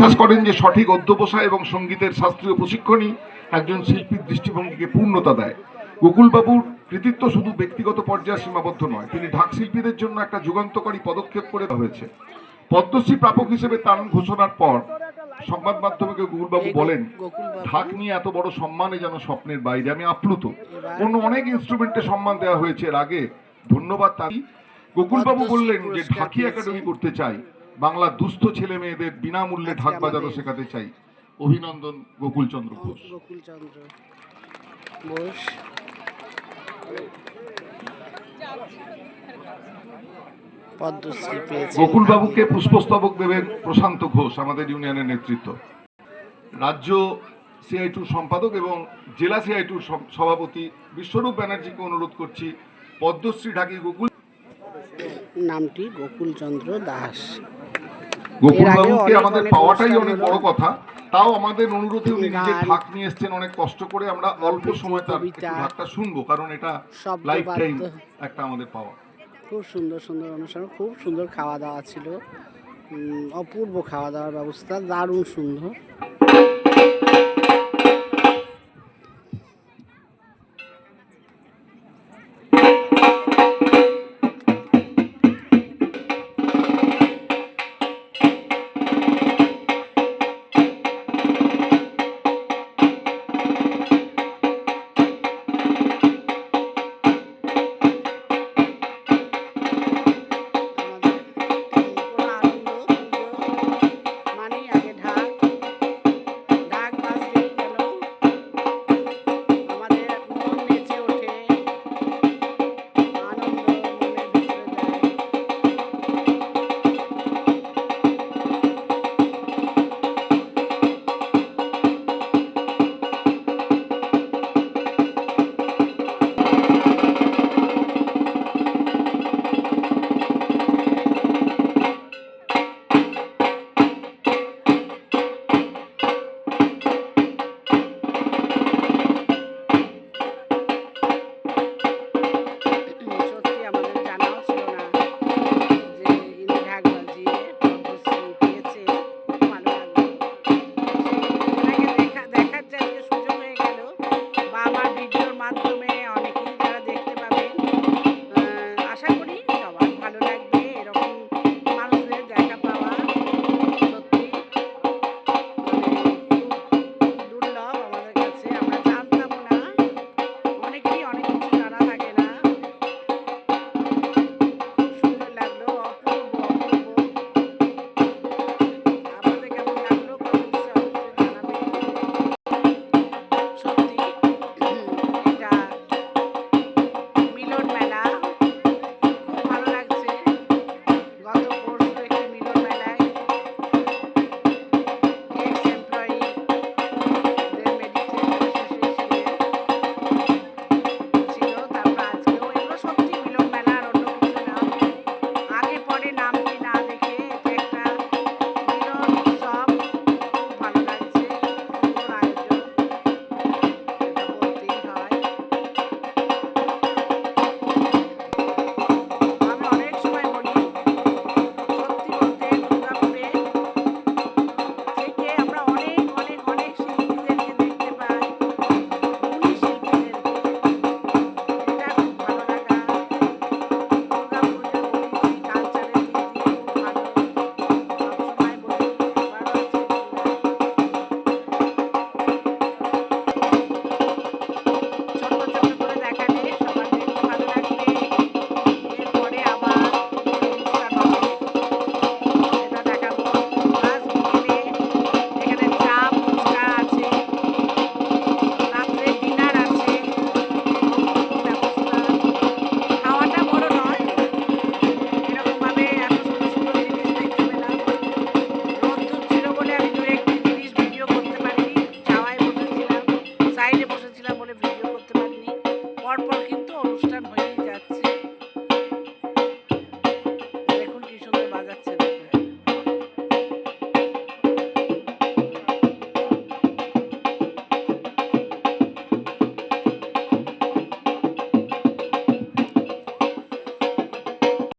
বিশ্বাস করেন যে সঠিক অধ্যবসায় এবং সঙ্গীতের শাস্ত্রীয় প্রশিক্ষণই একজন শিল্পীর দৃষ্টিভঙ্গিকে পূর্ণতা দেয়। গোকুলবাবুর কৃতিত্ব শুধু ব্যক্তিগত পর্যায়ে সীমাবদ্ধ নয় তিনি ঢাক শিল্পীদের জন্য একটা যুগান্তকারী পদক্ষেপ করে হয়েছে। পদ্মশ্রী প্রাপক হিসেবে তার ঘোষণার পর সংবাদ মাধ্যমকে গোকুলবাবু বলেন ঢাক নিয়ে এত বড় সম্মানে যেন স্বপ্নের বাইরে আমি আপ্লুত। অন্য অনেক ইনস্ট্রুমেন্টে সম্মান দেওয়া হয়েছে। এর আগে ধন্যবাদ তাই গোকুলবাবু বললেন যে ঢাকি একাডেমি করতে চাই। বাংলার দুস্থ ছেলে মেয়েদের বিনামূল্যে ঢাক বাজানো শেখাতে চাই। অভিনন্দন গোকুলচন্দ্র ঘোষ। গোকুলচন্দ্র বোস পদ্মশ্রী পেয়েছে গোকুলবাবুকে পুষ্পস্তবক দেবেন প্রশান্ত ঘোষ আমাদের ইউনিয়নের নেতৃত্ব। রাজ্য সিআই টুর সম্পাদক এবং জেলা সিআই টুর সভাপতি বিশ্বরূপ ব্যানার্জিকে অনুরোধ করছি পদ্মশ্রী ঢাকি গোকুল নামটি গোকুলচন্দ্র দাস। গোকুলবাবুকে আমাদের পাওয়াটাই অনেক। বড় কথা তাও আমাদের অনুরোধে উনি নিজে ভাগ ঢাক নিয়ে এসছেন অনেক কষ্ট করে আমরা অল্প সময় তার ভাগটা ঢাকটা শুনব কারণ এটা লাইফ টাইম। একটা আমাদের পাওয়া খুব সুন্দর সুন্দর অনুষ্ঠান খুব সুন্দর খাওয়া দাওয়া ছিল অপূর্ব খাওয়া দাওয়ার ব্যবস্থা দারুণ সুন্দর